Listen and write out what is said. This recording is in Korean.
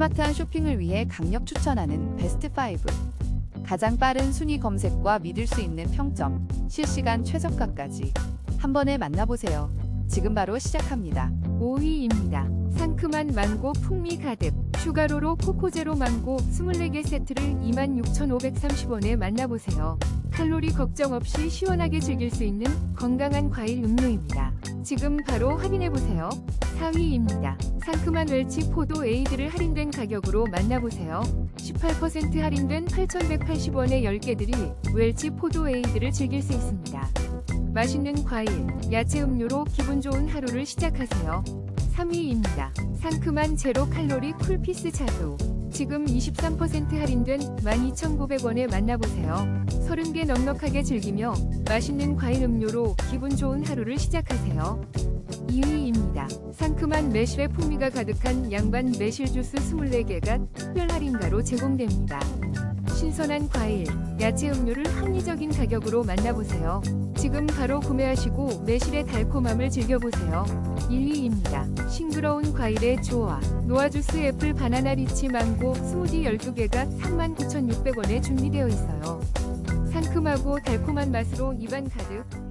스마트한 쇼핑을 위해 강력 추천하는 베스트 5. 가장 빠른 순위 검색과 믿을 수 있는 평점, 실시간 최저가까지 한 번에 만나보세요. 지금 바로 시작합니다. 5위입니다. 상큼한 망고 풍미 가득 슈가로로 코코제로 망고 24개 세트를 26,530원에 만나보세요. 칼로리 걱정 없이 시원하게 즐길 수 있는 건강한 과일 음료입니다. 지금 바로 확인해보세요. 4위입니다. 상큼한 웰치 포도 에이드를 할인된 가격으로 만나보세요. 18% 할인된 8,180원의 10개들이 웰치 포도 에이드를 즐길 수 있습니다. 맛있는 과일, 야채 음료로 기분 좋은 하루를 시작하세요. 3위입니다. 상큼한 제로 칼로리 쿨피스 자두. 지금 23% 할인된 12,900원에 만나보세요. 30개 넉넉하게 즐기며 맛있는 과일 음료로 기분 좋은 하루를 시작하세요. 2위입니다. 상큼한 매실의 풍미가 가득한 양반 매실 주스 24개가 특별 할인가로 제공됩니다. 신선한 과일, 야채 음료를 합리적인 가격으로 만나보세요. 지금 바로 구매하시고 매실의 달콤함을 즐겨보세요. 1위입니다. 싱그러운 과일의 조화. 노아주스 애플 바나나 리치 망고 스무디 12개가 39,600원에 준비되어 있어요. 상큼하고 달콤한 맛으로 입안 가득